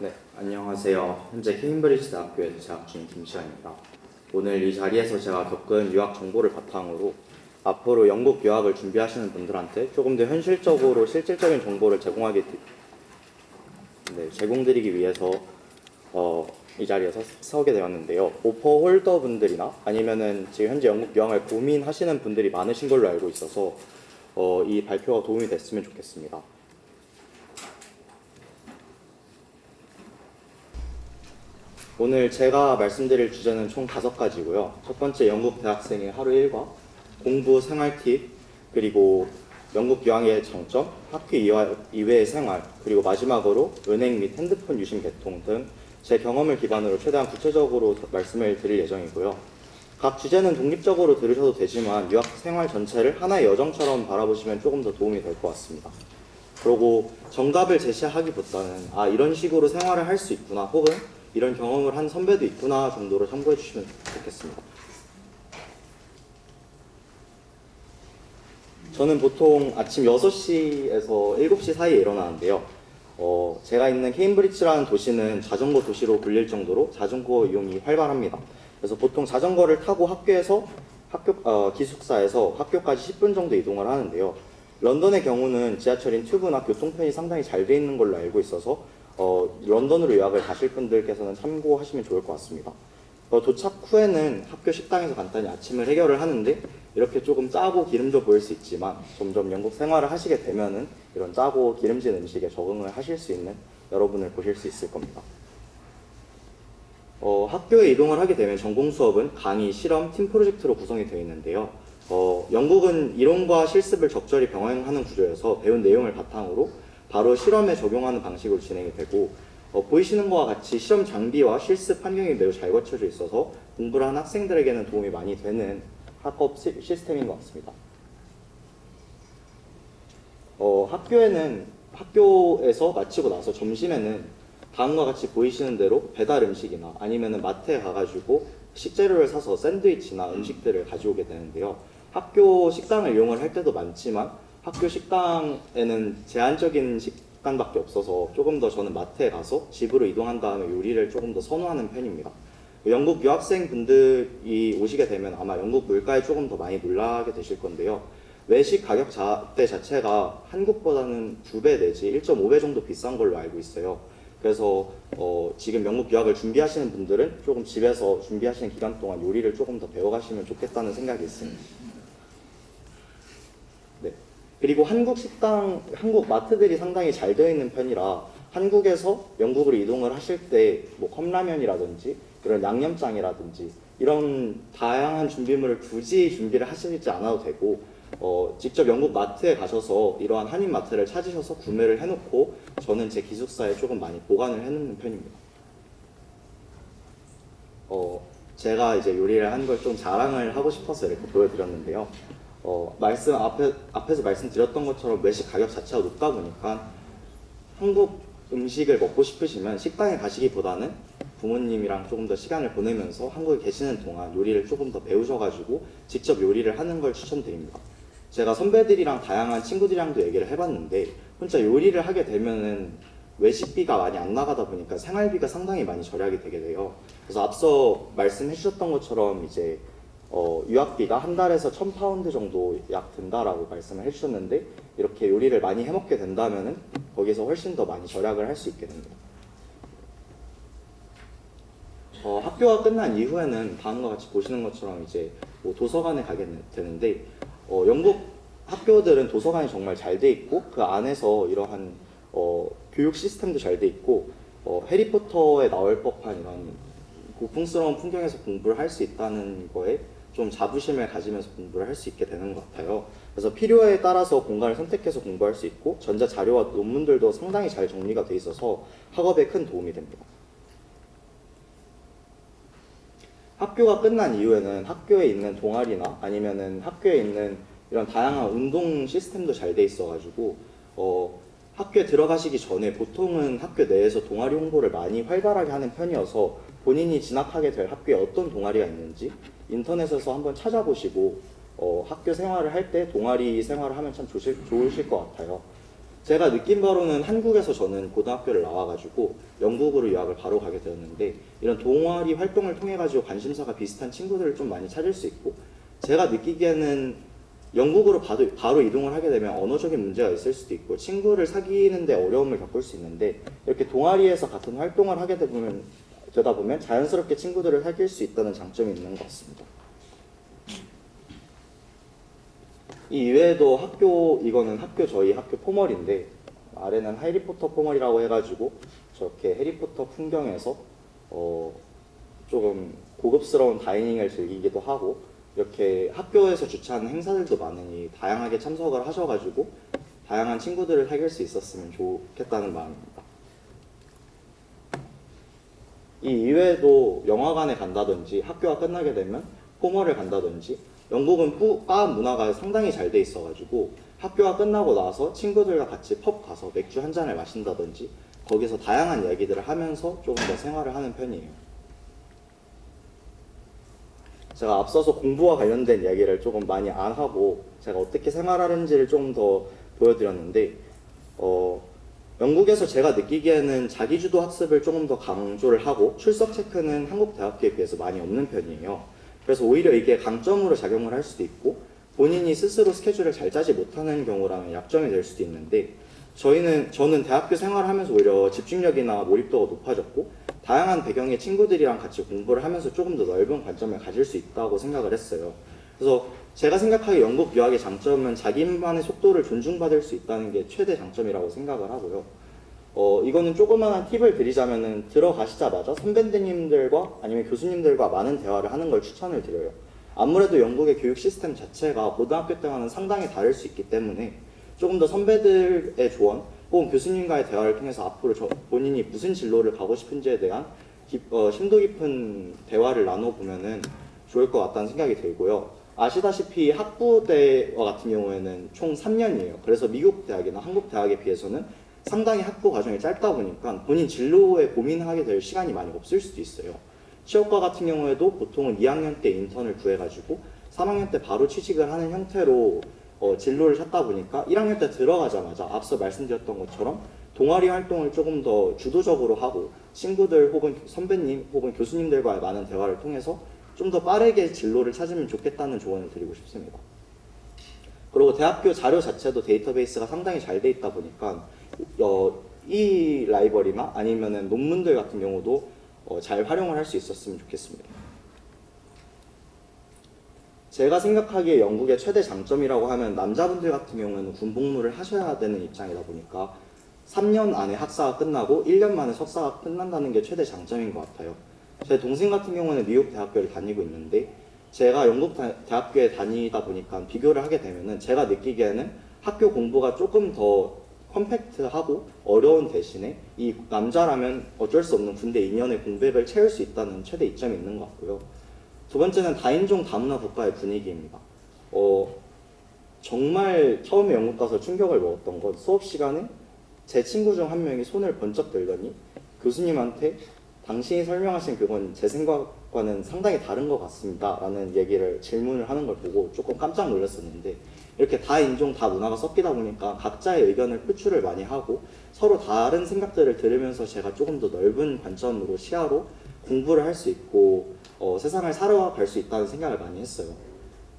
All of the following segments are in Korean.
네, 안녕하세요. 현재 케임브리지 대학교에서 재학 중인 김시환입니다. 오늘 이 자리에서 제가 겪은 유학 정보를 바탕으로 앞으로 영국 유학을 준비하시는 분들한테 조금 더 현실적으로 실질적인 정보를 제공하게 드- 네, 제공드리기 위해서 어, 이 자리에 서, 서게 되었는데요. 오퍼 홀더 분들이나 아니면은 지금 현재 영국 유학을 고민하시는 분들이 많으신 걸로 알고 있어서 어, 이 발표가 도움이 됐으면 좋겠습니다. 오늘 제가 말씀드릴 주제는 총 다섯 가지고요. 첫 번째 영국 대학생의 하루 일과, 공부 생활 팁, 그리고 영국 유학의 장점, 학교 이외의 생활, 그리고 마지막으로 은행 및 핸드폰 유심 개통 등 제 경험을 기반으로 최대한 구체적으로 말씀을 드릴 예정이고요. 각 주제는 독립적으로 들으셔도 되지만 유학 생활 전체를 하나의 여정처럼 바라보시면 조금 더 도움이 될 것 같습니다. 그리고 정답을 제시하기보다는 아 이런 식으로 생활을 할 수 있구나 혹은 이런 경험을 한 선배도 있구나 정도로 참고해 주시면 좋겠습니다. 저는 보통 아침 6시에서 7시 사이에 일어나는데요. 어, 제가 있는 케임브리지라는 도시는 자전거 도시로 불릴 정도로 자전거 이용이 활발합니다. 그래서 보통 자전거를 타고 학교에서 학교 어, 기숙사에서 학교까지 10분 정도 이동을 하는데요. 런던의 경우는 지하철인 튜브나 교통편이 상당히 잘 돼 있는 걸로 알고 있어서 어, 런던으로 유학을 가실 분들께서는 참고하시면 좋을 것 같습니다. 어, 도착 후에는 학교 식당에서 간단히 아침을 해결을 하는데 이렇게 조금 짜고 기름져 보일 수 있지만 점점 영국 생활을 하시게 되면은 이런 짜고 기름진 음식에 적응을 하실 수 있는 여러분을 보실 수 있을 겁니다. 어, 학교에 이동을 하게 되면 전공 수업은 강의, 실험, 팀 프로젝트로 구성이 되어 있는데요. 어, 영국은 이론과 실습을 적절히 병행하는 구조여서 배운 내용을 바탕으로 바로 실험에 적용하는 방식으로 진행이 되고 어, 보이시는 것과 같이 실험 장비와 실습 환경이 매우 잘 갖춰져 있어서 공부를 하는 학생들에게는 도움이 많이 되는 학업 시- 시스템인 것 같습니다. 어, 학교에는 학교에서 마치고 나서 점심에는 다음과 같이 보이시는 대로 배달 음식이나 아니면은 마트에 가가지고 식재료를 사서 샌드위치나 음식들을 가져오게 되는데요. 학교 식당을 이용을 할 때도 많지만 학교 식당에는 제한적인 식단밖에 없어서 조금 더 저는 마트에 가서 집으로 이동한 다음에 요리를 조금 더 선호하는 편입니다. 영국 유학생 분들이 오시게 되면 아마 영국 물가에 조금 더 많이 놀라게 되실 건데요. 외식 가격 자대 자체가 한국보다는 두 배 내지 1.5배 정도 비싼 걸로 알고 있어요. 그래서 어, 지금 영국 유학을 준비하시는 분들은 조금 집에서 준비하시는 기간 동안 요리를 조금 더 배워가시면 좋겠다는 생각이 있습니다. 네. 그리고 한국 식당, 한국 마트들이 상당히 잘 되어 있는 편이라 한국에서 영국으로 이동을 하실 때 뭐 컵라면이라든지 이런 양념장이라든지 이런 다양한 준비물을 굳이 준비를 하시지 않아도 되고 어, 직접 영국 마트에 가셔서 이러한 한인 마트를 찾으셔서 구매를 해놓고 저는 제 기숙사에 조금 많이 보관을 해놓는 편입니다. 어, 제가 이제 요리를 한 걸 좀 자랑을 하고 싶어서 이렇게 보여드렸는데요. 어, 말씀 앞에 앞에서 말씀드렸던 것처럼 외식 가격 자체가 높다 보니까 한국 음식을 먹고 싶으시면 식당에 가시기보다는 부모님이랑 조금 더 시간을 보내면서 한국에 계시는 동안 요리를 조금 더 배우셔가지고 직접 요리를 하는 걸 추천드립니다. 제가 선배들이랑 다양한 친구들이랑도 얘기를 해봤는데 혼자 요리를 하게 되면은 외식비가 많이 안 나가다 보니까 생활비가 상당히 많이 절약이 되게 돼요. 그래서 앞서 말씀해 주셨던 것처럼 이제 어, 유학비가 한 달에서 1000파운드 정도 약 든다라고 말씀을 해주셨는데 이렇게 요리를 많이 해먹게 된다면은 거기서 훨씬 더 많이 절약을 할 수 있게 됩니다. 어, 학교가 끝난 이후에는 다음과 같이 보시는 것처럼 이제 뭐 도서관에 가게 되는데 어, 영국 학교들은 도서관이 정말 잘 돼 있고 그 안에서 이러한 어, 교육 시스템도 잘 돼 있고 어, 해리포터에 나올 법한 이런 고풍스러운 풍경에서 공부를 할 수 있다는 거에 좀 자부심을 가지면서 공부를 할 수 있게 되는 것 같아요. 그래서 필요에 따라서 공간을 선택해서 공부할 수 있고 전자 자료와 논문들도 상당히 잘 정리가 돼 있어서 학업에 큰 도움이 됩니다. 학교가 끝난 이후에는 학교에 있는 동아리나 아니면은 학교에 있는 이런 다양한 운동 시스템도 잘 돼 있어가지고 어, 학교에 들어가시기 전에 보통은 학교 내에서 동아리 홍보를 많이 활발하게 하는 편이어서 본인이 진학하게 될 학교에 어떤 동아리가 있는지 인터넷에서 한번 찾아보시고 어, 학교 생활을 할 때 동아리 생활을 하면 참 좋으실, 좋으실 것 같아요. 제가 느낀 바로는 한국에서 저는 고등학교를 나와가지고 영국으로 유학을 바로 가게 되었는데 이런 동아리 활동을 통해 가지고 관심사가 비슷한 친구들을 좀 많이 찾을 수 있고 제가 느끼기에는 영국으로 바로, 바로 이동을 하게 되면 언어적인 문제가 있을 수도 있고 친구를 사귀는데 어려움을 겪을 수 있는데 이렇게 동아리에서 같은 활동을 하게 되면 되다 보면 자연스럽게 친구들을 사귈 수 있다는 장점이 있는 것 같습니다. 이 이외에도 학교 이거는 학교 저희 학교 포멀인데 아래는 해리포터 포멀이라고 해가지고 저렇게 해리포터 풍경에서 어 조금 고급스러운 다이닝을 즐기기도 하고 이렇게 학교에서 주최하는 행사들도 많으니 다양하게 참석을 하셔가지고 다양한 친구들을 사귈 수 있었으면 좋겠다는 마음입니다. 이 이외에도 영화관에 간다든지 학교가 끝나게 되면 포멀을 간다든지 영국은 푸- 바 문화가 상당히 잘 돼 있어가지고 학교가 끝나고 나서 친구들과 같이 펍 가서 맥주 한 잔을 마신다든지 거기서 다양한 이야기들을 하면서 조금 더 생활을 하는 편이에요. 제가 앞서서 공부와 관련된 이야기를 조금 많이 안 하고 제가 어떻게 생활하는지를 좀 더 보여드렸는데 어, 영국에서 제가 느끼기에는 자기주도 학습을 조금 더 강조를 하고 출석 체크는 한국 대학교에 비해서 많이 없는 편이에요. 그래서 오히려 이게 강점으로 작용을 할 수도 있고 본인이 스스로 스케줄을 잘 짜지 못하는 경우라면 약점이 될 수도 있는데 저희는 저는 대학교 생활을 하면서 오히려 집중력이나 몰입도가 높아졌고 다양한 배경의 친구들이랑 같이 공부를 하면서 조금 더 넓은 관점을 가질 수 있다고 생각을 했어요. 그래서 제가 생각하기에 영국 유학의 장점은 자기만의 속도를 존중받을 수 있다는 게 최대 장점이라고 생각을 하고요. 어, 이거는 조그마한 팁을 드리자면은 들어가시자마자 선배님들과 아니면 교수님들과 많은 대화를 하는 걸 추천을 드려요. 아무래도 영국의 교육 시스템 자체가 고등학교 때와는 상당히 다를 수 있기 때문에 조금 더 선배들의 조언 혹은 교수님과의 대화를 통해서 앞으로 저- 본인이 무슨 진로를 가고 싶은지에 대한 깊- 어, 심도 깊은 대화를 나눠보면은 좋을 것 같다는 생각이 들고요. 아시다시피 학부대와 같은 경우에는 총 3년이에요. 그래서 미국 대학이나 한국 대학에 비해서는 상당히 학부 과정이 짧다 보니까 본인 진로에 고민하게 될 시간이 많이 없을 수도 있어요. 취업과 같은 경우에도 보통은 2학년 때 인턴을 구해가지고 3학년 때 바로 취직을 하는 형태로 어, 진로를 찾다 보니까 1학년 때 들어가자마자 앞서 말씀드렸던 것처럼 동아리 활동을 조금 더 주도적으로 하고 친구들 혹은 선배님 혹은 교수님들과의 많은 대화를 통해서 좀 더 빠르게 진로를 찾으면 좋겠다는 조언을 드리고 싶습니다. 그리고 대학교 자료 자체도 데이터베이스가 상당히 잘 돼 있다 보니까 어, 이 라이벌이나 아니면은 논문들 같은 경우도 어, 잘 활용을 할 수 있었으면 좋겠습니다. 제가 생각하기에 영국의 최대 장점이라고 하면 남자분들 같은 경우에는 군복무를 하셔야 되는 입장이다 보니까 3년 안에 학사가 끝나고 1년 만에 석사가 끝난다는 게 최대 장점인 것 같아요. 제 동생 같은 경우는 미국 대학교를 다니고 있는데 제가 영국 다- 대학교에 다니다 보니까 비교를 하게 되면은 제가 느끼기에는 학교 공부가 조금 더 컴팩트하고 어려운 대신에 이 남자라면 어쩔 수 없는 군대 2년의 공백을 채울 수 있다는 최대 이점이 있는 것 같고요. 두 번째는 다인종 다문화 국가의 분위기입니다. 어, 정말 처음에 영국 가서 충격을 먹었던 건 수업 시간에 제 친구 중 한 명이 손을 번쩍 들더니 교수님한테 당신이 설명하신 그건 제 생각과는 상당히 다른 것 같습니다. 라는 얘기를 질문을 하는 걸 보고 조금 깜짝 놀랐었는데 이렇게 다 인종 다 문화가 섞이다 보니까 각자의 의견을 표출을 많이 하고 서로 다른 생각들을 들으면서 제가 조금 더 넓은 관점으로 시야로 공부를 할 수 있고 어, 세상을 살아갈 수 있다는 생각을 많이 했어요.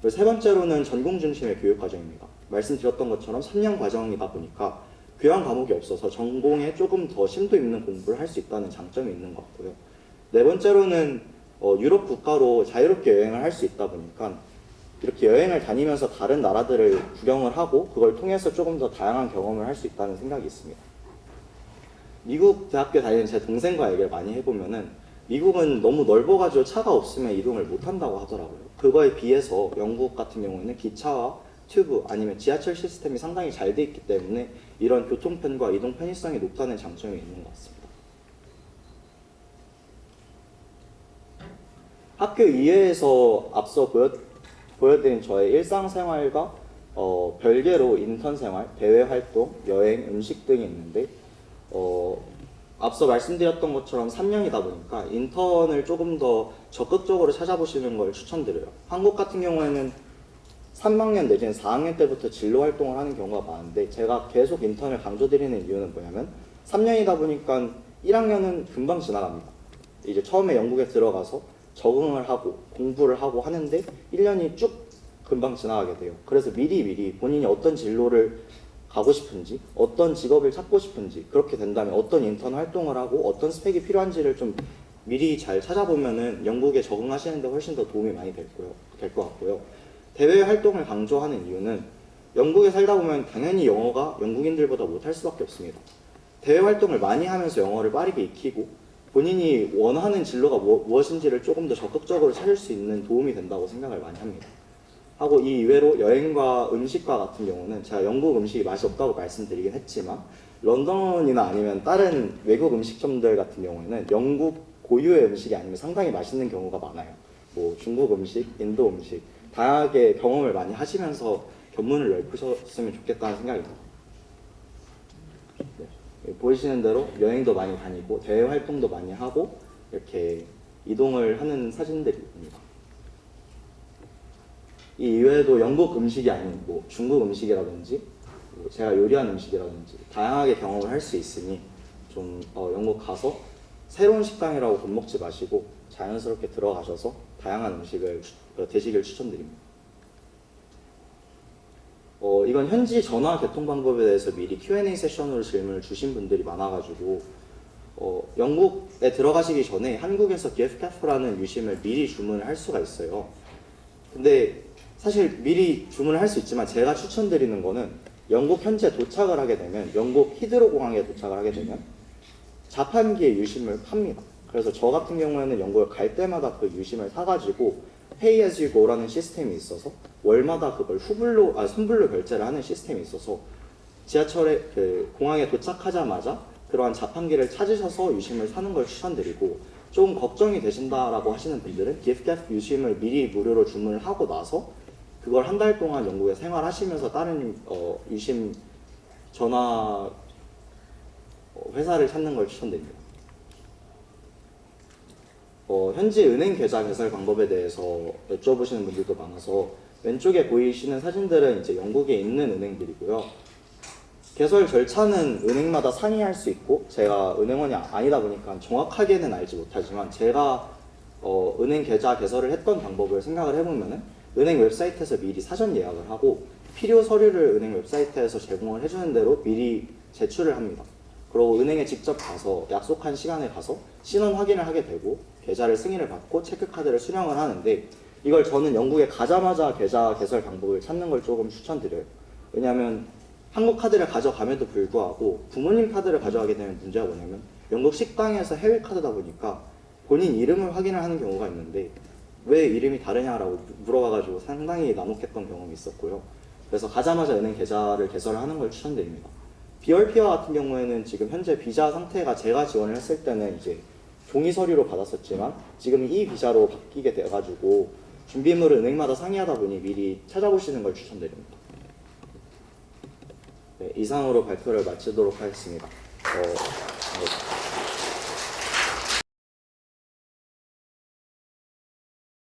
그리고 세 번째로는 전공 중심의 교육 과정입니다. 말씀드렸던 것처럼 3년 과정이다 보니까 교양 과목이 없어서 전공에 조금 더 심도 있는 공부를 할 수 있다는 장점이 있는 것 같고요. 네 번째로는 어, 유럽 국가로 자유롭게 여행을 할 수 있다 보니까 이렇게 여행을 다니면서 다른 나라들을 구경을 하고 그걸 통해서 조금 더 다양한 경험을 할 수 있다는 생각이 있습니다. 미국 대학교 다니는 제 동생과 얘기를 많이 해보면은 미국은 너무 넓어가지고 차가 없으면 이동을 못 한다고 하더라고요. 그거에 비해서 영국 같은 경우에는 기차와 튜브 아니면 지하철 시스템이 상당히 잘 돼 있기 때문에 이런 교통편과 이동 편의성이 높다는 장점이 있는 것 같습니다. 학교 이외에서 앞서 보여, 보여드린 저의 일상생활과 어, 별개로 인턴 생활, 대외 활동, 여행, 음식 등이 있는데 어, 앞서 말씀드렸던 것처럼 3년이다 보니까 인턴을 조금 더 적극적으로 찾아보시는 걸 추천드려요. 한국 같은 경우에는 3학년 내지는 4학년 때부터 진로 활동을 하는 경우가 많은데 제가 계속 인턴을 강조드리는 이유는 뭐냐면 3년이다 보니까 1학년은 금방 지나갑니다. 이제 처음에 영국에 들어가서 적응을 하고 공부를 하고 하는데 1년이 쭉 금방 지나가게 돼요. 그래서 미리 미리 본인이 어떤 진로를 가고 싶은지, 어떤 직업을 찾고 싶은지, 그렇게 된다면 어떤 인턴 활동을 하고 어떤 스펙이 필요한지를 좀 미리 잘 찾아보면은 영국에 적응하시는데 훨씬 더 도움이 많이 될 거요, 될 것 같고요. 대외 활동을 강조하는 이유는 영국에 살다 보면 당연히 영어가 영국인들보다 못할 수밖에 없습니다. 대외 활동을 많이 하면서 영어를 빠르게 익히고 본인이 원하는 진로가 뭐- 무엇인지를 조금 더 적극적으로 찾을 수 있는 도움이 된다고 생각을 많이 합니다. 하고 이 이외로 여행과 음식과 같은 경우는 제가 영국 음식이 맛이 없다고 말씀드리긴 했지만 런던이나 아니면 다른 외국 음식점들 같은 경우에는 영국 고유의 음식이 아니면 상당히 맛있는 경우가 많아요. 뭐 중국 음식, 인도 음식 다양하게 경험을 많이 하시면서 견문을 넓히셨으면 좋겠다는 생각입니다. 네. 보이시는 대로 여행도 많이 다니고 대외 활동도 많이 하고 이렇게 이동을 하는 사진들입니다. 이 이외에도 영국 음식이 아닌 뭐 중국 음식이라든지 뭐 제가 요리한 음식이라든지 다양하게 경험을 할 수 있으니 좀 어, 영국 가서 새로운 식당이라고 겁먹지 마시고 자연스럽게 들어가셔서 다양한 음식을 추- 어, 드시길 추천드립니다. 어, 이건 현지 전화 개통 방법에 대해서 미리 Q&A 세션으로 질문을 주신 분들이 많아가지고 어, 영국에 들어가시기 전에 한국에서 기프 캐프라는 유심을 미리 주문을 할 수가 있어요. 근데 사실 미리 주문을 할 수 있지만 제가 추천드리는 거는 영국 현지에 도착을 하게 되면 영국 히드로 공항에 도착을 하게 되면 자판기에 유심을 팝니다. 그래서 저 같은 경우에는 영국에 갈 때마다 그 유심을 사가지고 Go라는 시스템이 있어서 월마다 그걸 후불로 아 손불로 결제를 하는 시스템이 있어서 지하철에 그 공항에 도착하자마자 그러한 자판기를 찾으셔서 유심을 사는 걸 추천드리고 조금 걱정이 되신다라고 하시는 분들은 기프트 유심을 미리 무료로 주문을 하고 나서 그걸 한 달 동안 영국에 생활하시면서 다른 어, 유심 전화 어, 회사를 찾는 걸 추천드립니다. 어, 현지 은행 계좌 개설 방법에 대해서 여쭤보시는 분들도 많아서 왼쪽에 보이시는 사진들은 이제 영국에 있는 은행들이고요. 개설 절차는 은행마다 상의할 수 있고 제가 은행원이 아니다 보니까 정확하게는 알지 못하지만 제가 어, 은행 계좌 개설을 했던 방법을 생각을 해보면은 은행 웹사이트에서 미리 사전 예약을 하고 필요 서류를 은행 웹사이트에서 제공을 해주는 대로 미리 제출을 합니다. 그리고 은행에 직접 가서 약속한 시간에 가서 신원 확인을 하게 되고 계좌를 승인을 받고 체크카드를 수령을 하는데 이걸 저는 영국에 가자마자 계좌 개설 방법을 찾는 걸 조금 추천드려요. 왜냐하면 한국 카드를 가져감에도 불구하고 부모님 카드를 가져가게 되면 문제가 뭐냐면 영국 식당에서 해외 카드다 보니까 본인 이름을 확인을 하는 경우가 있는데 왜 이름이 다르냐라고 물어봐가지고 상당히 난혹했던 경험이 있었고요. 그래서 가자마자 은행 계좌를 개설하는 걸 추천드립니다. BRP와 같은 경우에는 지금 현재 비자 상태가 제가 지원을 했을 때는 이제 종이 서류로 받았었지만 지금 이 비자로 바뀌게 돼가지고 준비물을 은행마다 상의하다 보니 미리 찾아보시는 걸 추천드립니다. 네, 이상으로 발표를 마치도록 하겠습니다. 어,